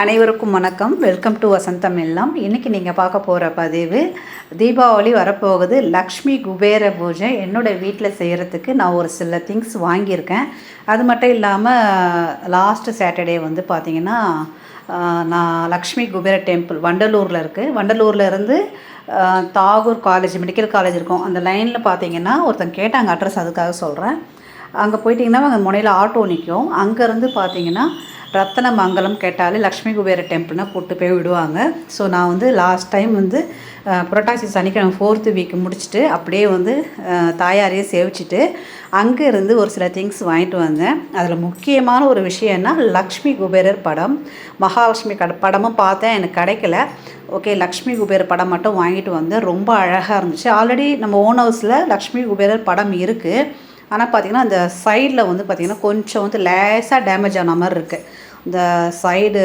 அனைவருக்கும் வணக்கம். Welcome to வசந்தம் எல்லாம் இன்றைக்கி நீங்கள் பார்க்க போகிற பதிவு தீபாவளி வரப்போகுது. லக்ஷ்மி குபேர பூஜை. என்னோடய வீட்டில் செய்கிறதுக்கு நான் ஒரு சில திங்ஸ் வாங்கியிருக்கேன். அது மட்டும் இல்லாமல் லாஸ்ட் சாட்டர்டே வந்து பார்த்திங்கன்னா நான் லக்ஷ்மி குபேர டெம்பிள் வண்டலூரில் இருக்குது வண்டலூரில் இருந்து தாகூர் காலேஜ் மெடிக்கல் காலேஜ் இருக்கும். அந்த லைனில் பார்த்தீங்கன்னா ஒருத்தன் கேட்டாங்க அட்ரஸ் அதுக்காக சொல்கிறேன் அங்கே போயிட்டிங்கன்னா அங்கே முனையில் ஆட்டோ நிற்கும் அங்கேருந்து பார்த்தீங்கன்னா ரத்தன மங்கலம் கேட்டாலே லக்ஷ்மி குபேர டெம்பிள்னா கூட்டு போய் விடுவாங்க. ஸோ நான் வந்து லாஸ்ட் டைம் வந்து புரட்டாசி சனிக்கிழமை ஃபோர்த்து வீக் முடிச்சுட்டு அப்படியே வந்து தாயாரையே சேவிச்சிட்டு அங்கே இருந்து ஒரு சில திங்ஸ் வாங்கிட்டு வந்தேன். அதில் முக்கியமான ஒரு விஷயம்னா லக்ஷ்மி குபேரர் படம். மகாலட்சுமி கட படமும் பார்த்தேன் எனக்கு கிடைக்கல. ஓகே லக்ஷ்மி குபேரர் படம் மட்டும் வாங்கிட்டு வந்தேன். ரொம்ப அழகாக இருந்துச்சு. ஆல்ரெடி நம்ம ஓன் ஹவுஸில் லக்ஷ்மி குபேரர் படம் இருக்குது ஆனால் பார்த்திங்கன்னா அந்த சைடில் வந்து பார்த்திங்கன்னா கொஞ்சம் வந்து லேசாக டேமேஜ் ஆன மாதிரி இருக்குது இந்த சைடு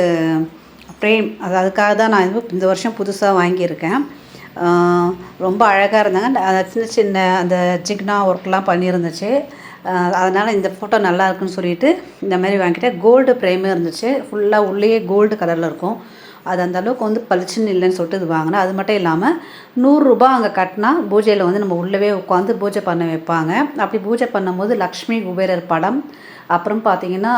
ஃப்ரேம் அது அதுக்காக தான் நான் இது இந்த வருஷம் புதுசாக வாங்கியிருக்கேன். ரொம்ப அழகாக இருந்தாங்க. அந்த சின்ன சின்ன அந்த ஜிக்னா ஒர்க்லாம் பண்ணியிருந்துச்சு. அதனால் இந்த ஃபோட்டோ நல்லா இருக்குன்னு சொல்லிட்டு இந்த மாதிரி வாங்கிட்டேன். கோல்டு ஃப்ரேமே இருந்துச்சு. ஃபுல்லாக உள்ளேயே கோல்டு கலரில் இருக்கும். அது அந்த அளவுக்கு வந்து பளிச்சுன்னு இல்லைன்னு சொல்லிட்டு இது வாங்கினேன். அது மட்டும் இல்லாமல் நூறுரூபா அங்கே கட்டினா பூஜையில் வந்து நம்ம உள்ளவே உட்காந்து பூஜை பண்ண வைப்பாங்க. அப்படி பூஜை பண்ணும்போது லக்ஷ்மி குபேரர் படம் அப்புறம் பார்த்தீங்கன்னா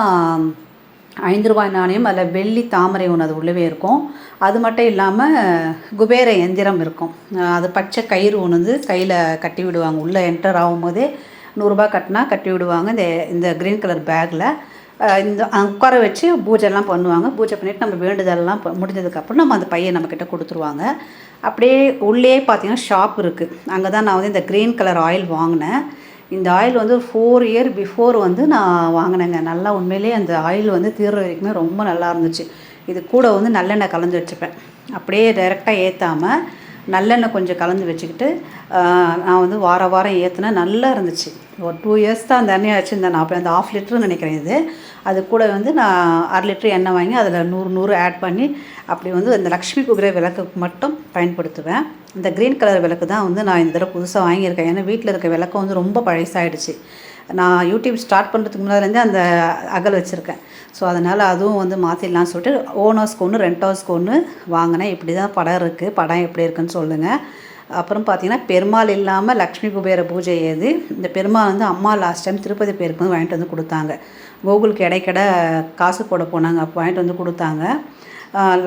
ஐந்து ரூபாய் நாணயம் அதில் வெள்ளி தாமரை ஒன்று அது உள்ளவே இருக்கும். அது மட்டும் இல்லாமல் குபேர எந்திரம் இருக்கும். அது பச்சை கயிறு ஒன்று வந்து கையில் கட்டி விடுவாங்க. உள்ளே என்டர் ஆகும்போதே நூறுரூபா கட்டினா கட்டி விடுவாங்க. இந்த இந்த க்ரீன் கலர் பேக்கில் இந்த உட்கார வச்சு பூஜைலாம் பண்ணுவாங்க. பூஜை பண்ணிவிட்டு நம்ம வேண்டுதலெல்லாம் முடிஞ்சதுக்கப்புறம் நம்ம அந்த பையன் நம்மக்கிட்ட கொடுத்துருவாங்க. அப்படியே உள்ளே பார்த்தீங்கன்னா ஷாப் இருக்குது அங்கே தான் நான் வந்து இந்த க்ரீன் கலர் ஆயில் வாங்கினேன். இந்த ஆயில் வந்து ஃபோர் இயர் பிஃபோர் வந்து நான் வாங்கினேங்க. நல்லா உண்மையிலேயே அந்த ஆயில் வந்து தீர்ற வரைக்குமே ரொம்ப நல்லா இருந்துச்சு. இது கூட வந்து நல்லெண்ணெய் கலந்து வச்சுப்பேன். அப்படியே டைரெக்டாக ஏற்றாமல் நல்லெண்ணெய் கொஞ்சம் கலந்து வச்சுக்கிட்டு நான் வந்து வார வாரம் ஏற்றினேன் நல்லா இருந்துச்சு. ஒரு டூ இயர்ஸ் தான் அந்த எண்ணெயை வச்சுருந்தேன். நான் அப்போ அந்த ஆஃப் லிட்டர்னு நினைக்கிறேன் இது. அது கூட வந்து நான் அரை லிட்டர் எண்ணெய் வாங்கி அதில் நூறு நூறு ஆட் பண்ணி அப்படி வந்து அந்த லக்ஷ்மி குபேர விளக்குக்கு மட்டும் பயன்படுத்துவேன். இந்த க்ரீன் கலர் விளக்கு தான் வந்து நான் இந்த தடவை புதுசாக வாங்கியிருக்கேன். ஏன்னா வீட்டில் இருக்க விளக்கு வந்து ரொம்ப பழசாயிடுச்சு. நான் யூடியூப் ஸ்டார்ட் பண்ணுறதுக்கு முன்னாடிலேருந்து அந்த அகல் வச்சுருக்கேன். ஸோ அதனால் அதுவும் வந்து மாற்றிடலாம்னு சொல்லிட்டு ஓன் ஹவுஸ்க்கு ஒன்று ரெண்ட் ஹவுஸ்க்கு ஒன்று வாங்கினேன். இப்படி தான் படம் இருக்குது படம் எப்படி இருக்குன்னு சொல்லுங்கள் அப்புறம் பார்த்தீங்கன்னா பெருமாள் இல்லாமல் லக்ஷ்மி குபேர பூஜை ஏது இந்த பெருமாள் வந்து அம்மா லாஸ்ட் டைம் திருப்பதி பேருக்கு வந்து வாங்கிட்டு வந்து கொடுத்தாங்க. கோகுலுக்கு இடைக்கடை காசு போட போனாங்க அப்போ வாங்கிட்டு வந்து கொடுத்தாங்க.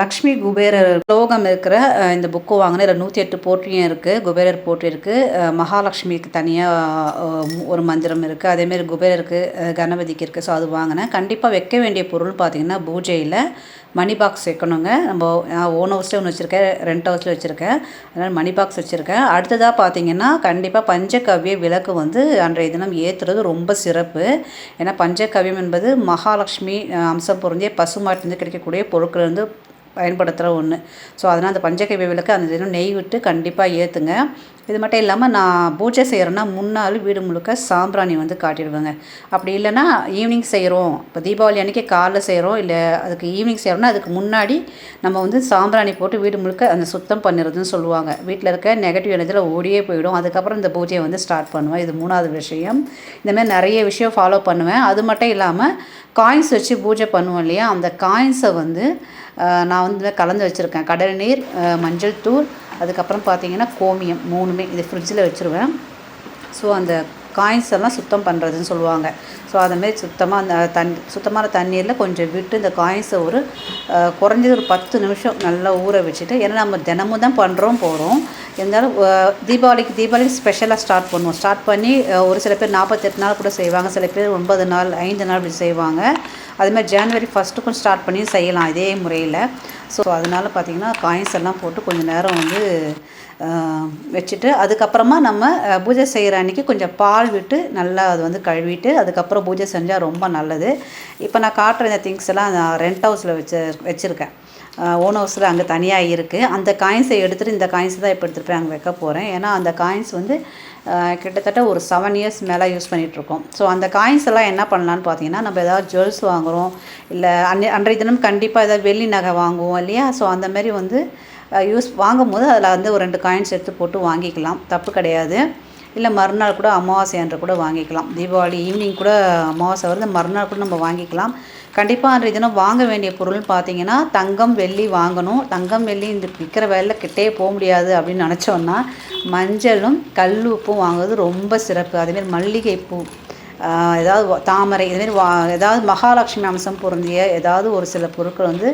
லக்ஷ்மி குபேரர் ஸ்லோகம் இருக்கிற இந்த புக்கு வாங்கினேன் இதில் நூற்றி எட்டு போற்றியும் இருக்குது குபேரர் போற்றி இருக்குது மகாலட்சுமிக்கு தனியாக ஒரு மந்திரம் இருக்குது அதேமாரி குபேரருக்கு கணபதிக்கு இருக்குது ஸோ அது வாங்கினேன் கண்டிப்பாக வைக்க வேண்டிய பொருள் பார்த்திங்கன்னா பூஜையில் மணி பாக்ஸ் வைக்கணுங்க. நம்ம ஓன் ஹவுஸில் ஒன்று வச்சுருக்கேன் ரெண்ட் ஹவுஸில் வச்சுருக்கேன். அதனால் மணி பாக்ஸ் வச்சுருக்கேன். அடுத்ததாக பார்த்தீங்கன்னா கண்டிப்பாக பஞ்சகவ்ய விளக்கு வந்து அன்றைய தினம் ஏற்றுறது ரொம்ப சிறப்பு. ஏன்னா பஞ்சகவ்யம் என்பது மகாலட்சுமி அம்சம் பொருந்திய பசுமாட்டிலேருந்து கிடைக்கக்கூடிய பொருட்கள் வந்து பயன்படுத்துகிற ஒன்று. ஸோ அதனால் அந்த பஞ்சகவ்ய விளக்கு அந்த தினம் நெய் விட்டு கண்டிப்பாக ஏற்றுங்க. இது மட்டும் இல்லாமல் நான் பூஜை செய்கிறேன்னா முன்னாள் வீடு முழுக்க சாம்பிராணி வந்து காட்டிடுவேங்க. அப்படி இல்லைன்னா ஈவினிங் செய்கிறோம். இப்போ தீபாவளி அன்றைக்கி காலைல செய்கிறோம். இல்லை அதுக்கு ஈவினிங் செய்கிறோம்னா அதுக்கு முன்னாடி நம்ம வந்து சாம்பிராணி போட்டு வீடு முழுக்க அந்த சுத்தம் பண்ணிடுறதுன்னு சொல்லுவாங்க. வீட்டில் இருக்க நெகட்டிவ் எனர்ஜியில் ஓடியே போயிடும். அதுக்கப்புறம் இந்த பூஜையை வந்து ஸ்டார்ட் பண்ணுவேன். இது மூணாவது விஷயம். இந்தமாதிரி நிறைய விஷயம் ஃபாலோ பண்ணுவேன். அது மட்டும் இல்லாமல் காயின்ஸ் வச்சு பூஜை பண்ணுவோம் இல்லையா? அந்த காயின்ஸை வந்து நான் வந்து கலந்து வச்சுருக்கேன். கடல் நீர் மஞ்சள் தூள் அதுக்கப்புறம் பார்த்தீங்கன்னா கோமியம் மூணுமே இது ஃப்ரிட்ஜில் வச்சுருவேன். ஸோ அந்த காயின்ஸ் எல்லாம் சுத்தம் பண்ணுறதுன்னு சொல்லுவாங்க. ஸோ அதுமாரி சுத்தமாக அந்த தண் சுத்தமான தண்ணீரில் கொஞ்சம் விட்டு இந்த காயின்ஸை ஒரு குறைஞ்சது ஒரு பத்து நிமிஷம் நல்லா ஊற வச்சுட்டு ஏன்னா நம்ம தினமும் தான் பண்ணுறோம் போகிறோம் இருந்தாலும் தீபாவளிக்கு தீபாவளிக்கு ஸ்பெஷலாக ஸ்டார்ட் பண்ணுவோம். ஸ்டார்ட் பண்ணி ஒரு சில பேர் நாற்பத்தெட்டு நாள் கூட செய்வாங்க. சில பேர் ஒன்பது நாள் ஐந்து நாள் இப்படி செய்வாங்க. அதுமாதிரி ஜனவரி ஃபஸ்ட்டுக்கும் ஸ்டார்ட் பண்ணி செய்யலாம் இதே முறையில். ஸோ அதனால் பார்த்திங்கன்னா காயின்ஸ் எல்லாம் போட்டு கொஞ்சம் நேரம் வந்து வச்சுட்டு அதுக்கப்புறமா நம்ம பூஜை செய்கிற அன்றைக்கி கொஞ்சம் பால் விட்டு நல்லா அது வந்து கழுவிட்டு அதுக்கப்புறம் பூஜை செஞ்சால் ரொம்ப நல்லது. இப்போ நான் காட்டுற இந்த திங்ஸ் எல்லாம் நான் ரெண்ட் ஹவுஸில் வச்சு வச்சுருக்கேன். ஓன் ஹவுஸில் அங்கே தனியாக இருக்குது அந்த காயின்ஸை எடுத்துகிட்டு இந்த காயின்ஸ் தான் இப்போ எடுத்துகிட்டு போய் அங்கே வைக்க போகிறேன் ஏன்னா அந்த காயின்ஸ் வந்து கிட்டத்தட்ட ஒரு செவன் இயர்ஸ் மேலே யூஸ் பண்ணிகிட்ருக்கோம் ஸோ அந்த காயின்ஸ் எல்லாம் என்ன பண்ணலான்னு பார்த்தீங்கன்னா நம்ம ஏதாவது ஜுவல்ஸ் வாங்குகிறோம் இல்லை அன்னை அன்றைய தினம் கண்டிப்பாக ஏதாவது வெள்ளி நகை வாங்குவோம் இல்லையா? ஸோ அந்த மாதிரி வந்து யூஸ் வாங்கும்போது அதில் வந்து ஒரு ரெண்டு காயின்ஸ் எடுத்து போட்டு வாங்கிக்கலாம். தப்பு கிடையாது. இல்லை மறுநாள் கூட அமாவாசை அன்று கூட வாங்கிக்கலாம். தீபாவளி ஈவினிங் கூட அமாவாசை வருது. மறுநாள் கூட நம்ம வாங்கிக்கலாம். கண்டிப்பாக அன்றைய தினம் வாங்க வேண்டிய பொருள்னு பார்த்தீங்கன்னா தங்கம் வெள்ளி வாங்கணும். தங்கம் வெள்ளி இந்த விற்கிற வேலையில் கிட்டே போக முடியாது அப்படின்னு நினச்சோன்னா மஞ்சளும் கல் உப்பும் வாங்குறது ரொம்ப சிறப்பு. அதேமாரி மல்லிகைப்பூ ஏதாவது தாமரை இதுமாரி வா ஏதாவது மகாலட்சுமி அம்சம் பொருந்திய ஏதாவது ஒரு சில பொருட்கள் வந்து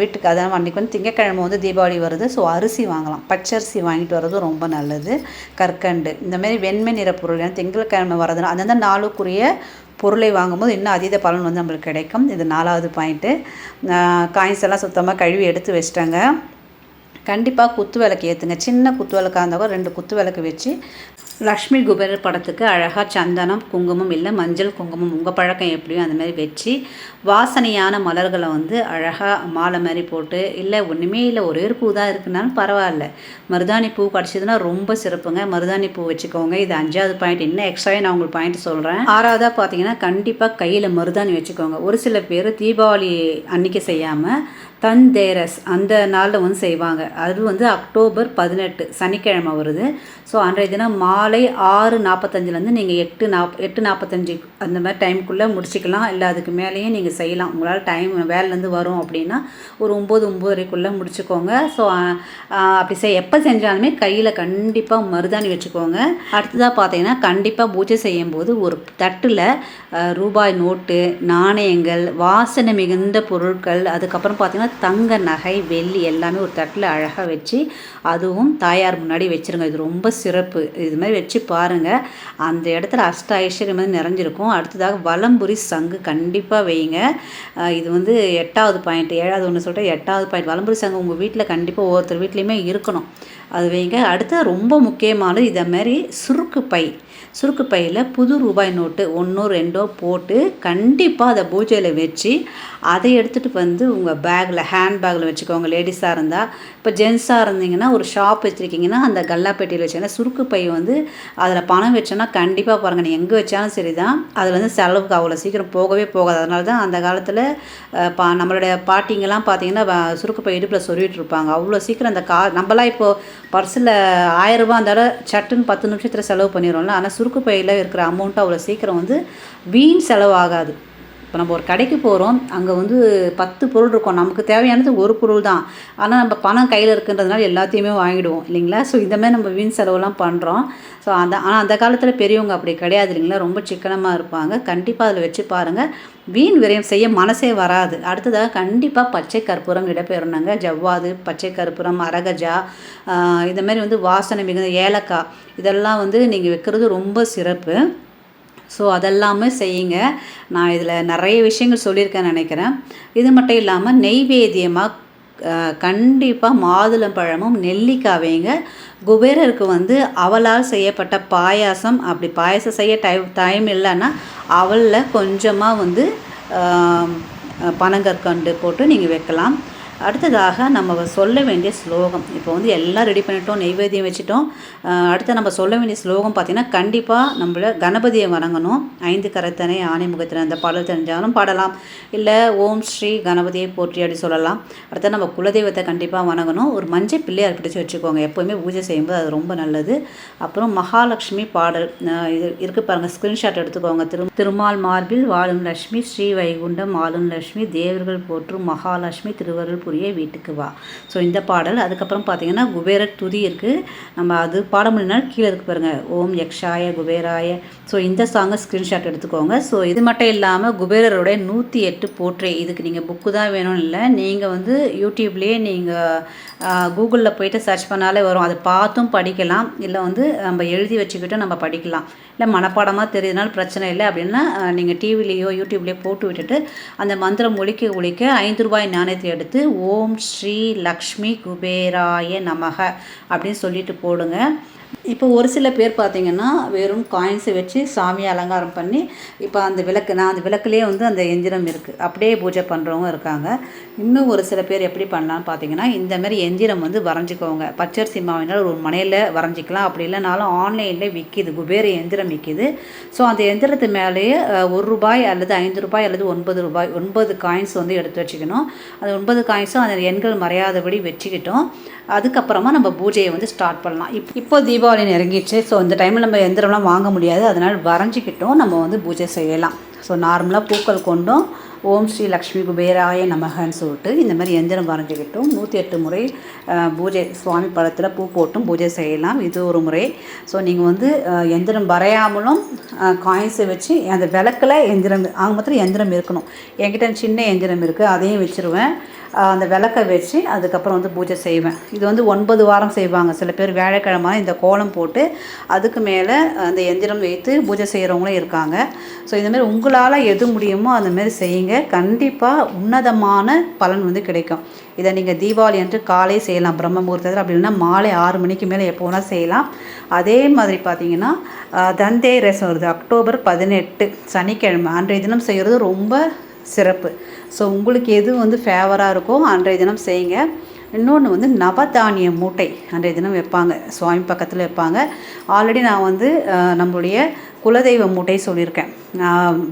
வீட்டுக்கு அதான் அன்றைக்கி வந்து திங்கக்கிழமை வந்து தீபாவளி வருது ஸோ அரிசி வாங்கலாம். பச்சரிசி வாங்கிட்டு வர்றது ரொம்ப நல்லது. கற்கண்டு இந்தமாரி வெண்மை நிற பொருள் ஏன்னா திங்கட்கிழமை வரதுனால அந்தந்த நாளுக்குரிய பொருளை வாங்கும்போது இன்னும் அதீத பலன் வந்து நம்மளுக்கு கிடைக்கும். இது நாலாவது பாயிண்ட்டு காயின்ஸ் எல்லாம் சுத்தமாக கழுவி எடுத்து வச்சிட்டாங்க. கண்டிப்பாக குத்து விளக்கு ஏற்றுங்க சின்ன குத்து விளக்காக இருந்தால் கூட ரெண்டு குத்து விளக்கு வச்சு லக்ஷ்மி குபேரர் படத்துக்கு அழகாக சந்தனம் குங்குமம் இல்லை மஞ்சள் குங்குமம். உங்கள் பழக்கம் எப்படியோ அந்த மாதிரி வச்சு வாசனையான மலர்களை வந்து அழகாக மாலை மாதிரி போட்டு இல்லை ஒன்றுமே இல்லை ஒரே ஒரு பூ தான் இருக்குனாலும் பரவாயில்ல. மருதாணி பூ கிடச்சிதுன்னா ரொம்ப சிறப்புங்க. மருதாணி பூ வச்சுக்கோங்க. இது அஞ்சாவது பாயிண்ட் இன்னும் எக்ஸ்ட்ராவே நான் உங்களுக்கு பாயிண்ட் சொல்கிறேன் ஆறாவதாக பார்த்தீங்கன்னா கண்டிப்பாக கையில் மருதாணி வச்சுக்கோங்க. ஒரு சில பேர் தீபாவளி அன்னைக்கு செய்யாமல் தந்தேரஸ். அந்த நாளில் வந்து செய்வாங்க. அது வந்து அக்டோபர் பதினெட்டு சனிக்கிழமை வருது. ஸோ அன்றைய தினம் மாலை ஆறு நாற்பத்தஞ்சிலேருந்து நீங்கள் எட்டு நாப் எட்டு நாற்பத்தஞ்சு அந்த மாதிரி டைமுக்குள்ளே முடிச்சிக்கலாம். இல்லை அதுக்கு மேலேயும் நீங்கள் செய்யலாம். உங்களால் டைம் வேலைலேருந்து வரும் அப்படின்னா ஒரு ஒம்பது ஒம்பதரைக்குள்ளே முடிச்சுக்கோங்க. ஸோ அப்படி செய் எப்போ செஞ்சாலுமே கையில் கண்டிப்பாக மருதாணி வச்சுக்கோங்க. அடுத்ததாக பார்த்தீங்கன்னா கண்டிப்பாக பூஜை செய்யும்போது ஒரு தட்டில் ரூபாய் நோட்டு நாணயங்கள் வாசனை மிகுந்த பொருட்கள் அதுக்கப்புறம் பார்த்திங்கன்னா தங்க நகை வெள்ளி எல்லாமே ஒரு தட்டில் அழகாக வச்சு அதுவும் தாயார் முன்னாடி வச்சிருங்க. இது ரொம்ப சிறப்பு. இது மாதிரி வச்சு பாருங்கள் அந்த இடத்துல அஷ்ட ஐஸ்வர்யம் வந்து நிறைஞ்சிருக்கும். அடுத்ததாக வலம்புரி சங்கு கண்டிப்பாக வைங்க இது வந்து எட்டாவது பாயிண்ட். ஏழாவது ஒன்று சொல்லிட்டு எட்டாவது பாயிண்ட். வலம்புரி சங்கு உங்கள் வீட்டில் கண்டிப்பாக ஒவ்வொருத்தர் வீட்லேயுமே இருக்கணும். அது வைங்க. அடுத்து ரொம்ப முக்கியமானது இதை மாதிரி சுருக்கு பை. சுருக்கு பையில் புது ரூபாய் நோட்டு ஒன்றோ ரெண்டோ போட்டு கண்டிப்பாக அதை பூஜையில் வச்சு அதை எடுத்துகிட்டு வந்து உங்கள் பேக்கில் ஹேண்ட் பேக்கில் வச்சுக்கோங்க. லேடிஸாக இருந்தால் இப்போ ஜென்ஸாக இருந்தீங்கன்னா ஒரு ஷாப் வச்சுருக்கீங்கன்னா அந்த கல்லாப்பெட்டியில் வச்சீங்கன்னா சுருக்கு பை வந்து அதில் பணம் வச்சோன்னா கண்டிப்பாக பாருங்கள் நீ எங்கே வச்சாலும் சரி தான் அதில் வந்து செலவுக்கு அவ்வளோ சீக்கிரம் போகவே போகாது. அதனால தான் அந்த காலத்தில் பா நம்மளுடைய பாட்டிங்கெல்லாம் பார்த்தீங்கன்னா சுருக்கு பை இடுப்பில் சொல்லிகிட்டு இருப்பாங்க. அவ்வளோ சீக்கிரம் அந்த கா நம்மளாம் இப்போது பர்ஸில் ஆயிரரூபா இருந்தாலும் சட்டுன்னு பத்து நிமிஷத்தில் செலவு பண்ணிடுறோம்ல. ஆனால் சுருக்கு பையில் இருக்கிற அமௌண்ட்டு அவ்வளோ சீக்கிரம் வந்து வீண் செலவாகாது. இப்போ நம்ம ஒரு கடைக்கு போகிறோம் அங்கே வந்து பத்து பொருள் இருக்கும். நமக்கு தேவையானது ஒரு பொருள் தான். ஆனால் நம்ம பணம் கையில் இருக்குன்றதுனால எல்லாத்தையுமே வாங்கிடுவோம் இல்லைங்களா? ஸோ இந்த மாதிரி நம்ம வீண் செலவுலாம் பண்ணுறோம் ஸோ அந்த ஆனால் அந்த காலத்தில் பெரியவங்க அப்படி கிடையாது இல்லைங்களா? ரொம்ப சிக்கனமாக இருப்பாங்க. கண்டிப்பாக அதில் வச்சு பாருங்கள் வீண் விரயம் செய்ய மனசே வராது. அடுத்ததாக கண்டிப்பாக பச்சை கற்பூரம் இடம்பெறணுங்க. ஜவ்வாது பச்சை கற்பூரம் அரகஜா இந்த மாதிரி வந்து வாசனை மிகுந்த ஏலக்காய் இதெல்லாம் வந்து நீங்கள் வைக்கிறது ரொம்ப சிறப்பு. ஸோ அதெல்லாமே செய்யுங்க. நான் இதில் நிறைய விஷயங்கள் சொல்லியிருக்கேன் நினைக்கிறேன். இது மட்டும் இல்லாமல் நெய்வேத்தியமாக கண்டிப்பாக மாதுளம்பழமும் நெல்லிக்காய் வைங்க. குபேரருக்கு வந்து அவளால் செய்யப்பட்ட பாயாசம் அப்படி பாயாசம் செய்ய டைம் டைம் இல்லைன்னா அவளில் கொஞ்சமாக வந்து பனங்கற்கண்டு போட்டு நீங்கள் வைக்கலாம். அடுத்ததாக நம்ம சொல்ல வேண்டிய ஸ்லோகம். இப்போ வந்து எல்லாம் ரெடி பண்ணிட்டோம் நெய்வேத்தியம் வச்சுட்டோம். அடுத்து நம்ம சொல்ல வேண்டிய ஸ்லோகம் பார்த்திங்கன்னா கண்டிப்பாக நம்மள கணபதியை வணங்கணும். ஐந்து கரத்தனை ஆணைமுகத்தினை அந்த பாடல் தெரிஞ்சாலும் பாடலாம். இல்லை ஓம் ஸ்ரீ கணபதியை போற்றி அப்படி சொல்லலாம். அடுத்து நம்ம குலதெய்வத்தை கண்டிப்பாக வணங்கணும். ஒரு மஞ்சள் பிள்ளையார் பிடிச்சி வச்சுக்கோங்க. எப்போவுமே பூஜை செய்யும்போது அது ரொம்ப நல்லது. அப்புறம் மகாலட்சுமி பாடல். இது இருக்கு பாருங்கள் ஸ்க்ரீன்ஷாட் எடுத்துக்கோங்க. திரு திருமால் மார்பில் வாழும் லட்சுமி ஸ்ரீ வைகுண்டம் ஆளும் லட்சுமி தேவர்கள் போற்றும் மகாலட்சுமி திருவருள் புரிய வீட்டுக்கு வா. ஸோ இந்த பாடல் அதுக்கப்புறம் பார்த்தீங்கன்னா குபேரர் துதி இருக்குது நம்ம அது பாட முடியலனாலும் கீழே இருக்கு பாருங்கள் ஓம் யக்ஷாய குபேராய. ஸோ இந்த சாங்கை ஸ்க்ரீன்ஷாட் எடுத்துக்கோங்க. ஸோ இது மட்டும் இல்லாமல் குபேரருடைய நூற்றி எட்டு போற்றே இதுக்கு நீங்கள் புக்கு தான் வேணும்னு இல்லை. நீங்கள் வந்து யூடியூப்லேயே நீங்கள் கூகுளில் போயிட்டு சர்ச் பண்ணாலே வரும். அதை பார்த்தும் படிக்கலாம். இல்லை வந்து நம்ம எழுதி வச்சுக்கிட்டும் நம்ம படிக்கலாம். இல்லை மனப்பாடமாக தெரியுதுனால பிரச்சனை இல்லை அப்படின்னா நீங்கள் டிவிலேயோ யூடியூப்லேயோ போட்டு விட்டுட்டு அந்த மந்திரம் ஒழிக்க ஒழிக்க ஐந்து ரூபாய் நாணயத்தை எடுத்து ஓம் ஸ்ரீ லக்ஷ்மி குபேராய நமக அப்படின்னு சொல்லிட்டு போடுங்க. இப்போ ஒரு சில பேர் பார்த்தீங்கன்னா வெறும் காயின்ஸை வச்சு சாமியை அலங்காரம் பண்ணி இப்போ அந்த விளக்கு நான் அந்த விளக்குலேயே வந்து அந்த எந்திரம் இருக்குது அப்படியே பூஜை பண்ணுறவங்க இருக்காங்க. இன்னும் ஒரு சில பேர் எப்படி பண்ணலான்னு பார்த்தீங்கன்னா இந்தமாரி எந்திரம் வந்து வரைஞ்சிக்கோங்க. பச்சரிசி மாவினால் ஒரு மனையில் வரைஞ்சிக்கலாம். அப்படி இல்லைனாலும் ஆன்லைனில் விற்கிது குபேர எந்திரம் விற்கிது ஸோ அந்த எந்திரத்து மேலேயே ஒரு ரூபாய் அல்லது ஐந்து ரூபாய் அல்லது ஒன்பது ரூபாய் ஒன்பது காயின்ஸ் வந்து எடுத்து வச்சுக்கணும். அந்த ஒன்பது காயின்ஸும் அந்த எண்கள் மறையாதபடி வச்சுக்கிட்டோம். அதுக்கப்புறமா நம்ம பூஜையை வந்து ஸ்டார்ட் பண்ணலாம். இப் இப்போ தீபாவளி நெருங்கிடுச்சு. ஸோ இந்த டைமில் நம்ம எந்திரம்லாம் வாங்க முடியாது. அதனால் வரைஞ்சிக்கிட்டும். நம்ம வந்து பூஜை செய்யலாம். ஸோ நார்மலாக பூக்கள் கொண்டும். ஓம் ஸ்ரீ லக்ஷ்மி குபேராய நமகன்னு சொல்லிட்டு இந்த மாதிரி எந்திரம் வரைஞ்சிக்கிட்டும். நூற்றி எட்டு முறை பூஜை சுவாமி படத்தில் பூ போட்டும் பூஜை செய்யலாம். இது ஒரு முறை. ஸோ நீங்கள் வந்து எந்திரம் வரையாமலும் காயின்ஸை வச்சு அந்த விளக்கில் எந்திரம் ஆக மாத்திரம் எந்திரம் இருக்கணும். என்கிட்ட சின்ன எந்திரம் இருக்குது அதையும் வச்சுருவேன். அந்த விளக்கை வச்சு அதுக்கப்புறம் வந்து பூஜை செய்வேன். இது வந்து ஒன்பது வாரம் செய்வாங்க. சில பேர் வியாழக்கிழமை இந்த கோலம் போட்டு அதுக்கு மேலே அந்த எந்திரம் வைத்து பூஜை செய்கிறவங்களும் இருக்காங்க. ஸோ இந்தமாரி உங்களால் எது முடியுமோ அந்தமாரி செய்யுங்க. கண்டிப்பாக உன்னதமான பலன் வந்து கிடைக்கும். இதை நீங்கள் தீபாவளி என்று காலை செய்யலாம். பிரம்ம முகூர்த்தத்தில் அப்படி இல்லைன்னா மாலை ஆறு மணிக்கு மேலே எப்போ வேணால் செய்யலாம். அதே மாதிரி பார்த்தீங்கன்னா தந்தே ரசம் வருது. அக்டோபர் பதினெட்டு சனிக்கிழமை. அன்றைய தினம் செய்கிறது ரொம்ப சிறப்பு. ஸோ உங்களுக்கு எது வந்து ஃபேவராக இருக்கோ அன்றைய தினம் செய்யுங்க. இன்னொன்று வந்து நவதானிய மூட்டை அன்றைய தினம் வைப்பாங்க. சுவாமி பக்கத்தில் வைப்பாங்க. ஆல்ரெடி நான் வந்து நம்மளுடைய குலதெய்வ மூட்டை சொல்லியிருக்கேன்.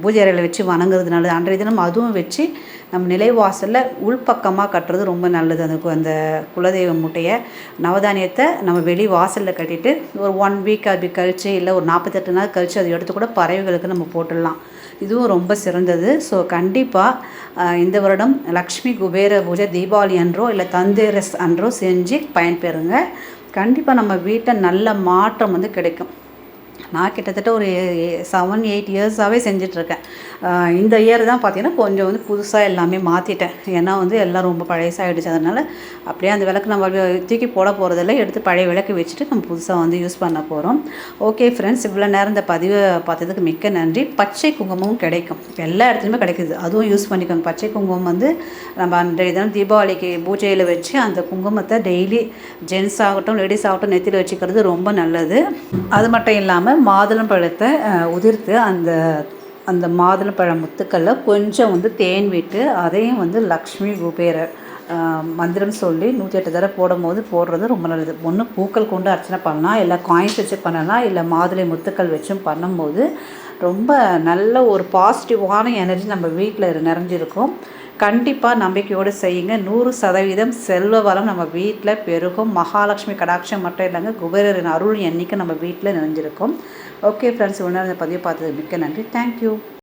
பூஜை அறையில் வச்சு வணங்குறதுனால அன்றைய தினம் அதுவும் வச்சு நம்ம நிலைவாசலில் உள்பக்கமாக கட்டுறது ரொம்ப நல்லது. அந்த கு- அந்த குலதெய்வ மூட்டையை நவதானியத்தை நம்ம வெளி வாசலில் கட்டிட்டு ஒரு ஒன் வீக் அப்படி கழித்து இல்லை ஒரு நாற்பத்தெட்டு நாள் கழித்து அதை எடுத்து கூட பறவைகளுக்கு நம்ம போட்டுடலாம். இதுவும் ரொம்ப சிறந்தது. ஸோ கண்டிப்பாக இந்த வருடம் லக்ஷ்மி குபேர பூஜை தீபாவளி அன்றோ இல்லை தந்தேரஸ் அன்றோ செஞ்சு பயன்பெறுங்க. கண்டிப்பாக நம்ம வீட்டில் நல்ல மாற்றம் வந்து கிடைக்கும். நான் கிட்டத்தட்ட ஒரு செவன் எயிட் இயர்ஸாகவே செஞ்சிட்ருக்கேன். இந்த இயர் தான் பார்த்தீங்கன்னா கொஞ்சம் வந்து புதுசாக எல்லாமே மாற்றிட்டேன் ஏன்னா வந்து எல்லாம் ரொம்ப பழையசாகிடுச்சு அதனால் அப்படியே அந்த விளக்கு நம்ம தூக்கி போட போகிறதில்ல எடுத்து பழைய விளக்கு வச்சுட்டு நம்ம புதுசாக வந்து யூஸ் பண்ண போகிறோம் ஓகே ஃப்ரெண்ட்ஸ் இவ்வளோ நேரம் இந்த பதிவை பார்த்ததுக்கு மிக்க நன்றி. பச்சை குங்குமமும் கிடைக்கும். எல்லா இடத்துலையுமே கிடைக்குது. அதுவும் யூஸ் பண்ணிக்கோங்க. பச்சை குங்குமம் வந்து நம்ம அன்றைய தினம் தீபாவளிக்கு பூஜையில் வச்சு அந்த குங்குமத்தை டெய்லி ஜென்ஸ் ஆகட்டும் லேடிஸ் ஆகட்டும் நெத்தியில் வச்சுக்கிறது ரொம்ப நல்லது. அது மட்டும் இல்லாமல் மாதுளம்பழத்தை உதிர்த்து அந்த அந்த மாதுளம்பழ முத்துக்களில் கொஞ்சம் வந்து தேன் விட்டு அதையும் வந்து லக்ஷ்மி குபேரர் மந்திரம் சொல்லி நூற்றி எட்டு தடவை போடும்போது போடுறது ரொம்ப நல்லது. ஒன்று பூக்கள் கொண்டு அர்ச்சனை பண்ணலாம் இல்லை காயின்ஸ் வச்சு பண்ணலாம் இல்லை மாதுளை முத்துக்கள் வச்சும் பண்ணும்போது ரொம்ப நல்ல ஒரு பாசிட்டிவான எனர்ஜி நம்ம வீட்டில் நிறைஞ்சிருக்கும். கண்டிப்பாக நம்பிக்கையோடு செய்யுங்க. நூறு சதவீதம் செல்வ வளம் நம்ம வீட்டில் பெருகும். மகாலட்சுமி கடாட்சம் மட்டும் இல்லைங்க. குபேரரின் அருள் எண்ணிக்கை நம்ம வீட்டில் நிறைஞ்சிருக்கும். ஓகே ஃப்ரெண்ட்ஸ் உணர்ந்த பதிவு பார்த்தது மிக்க நன்றி. தேங்க்யூ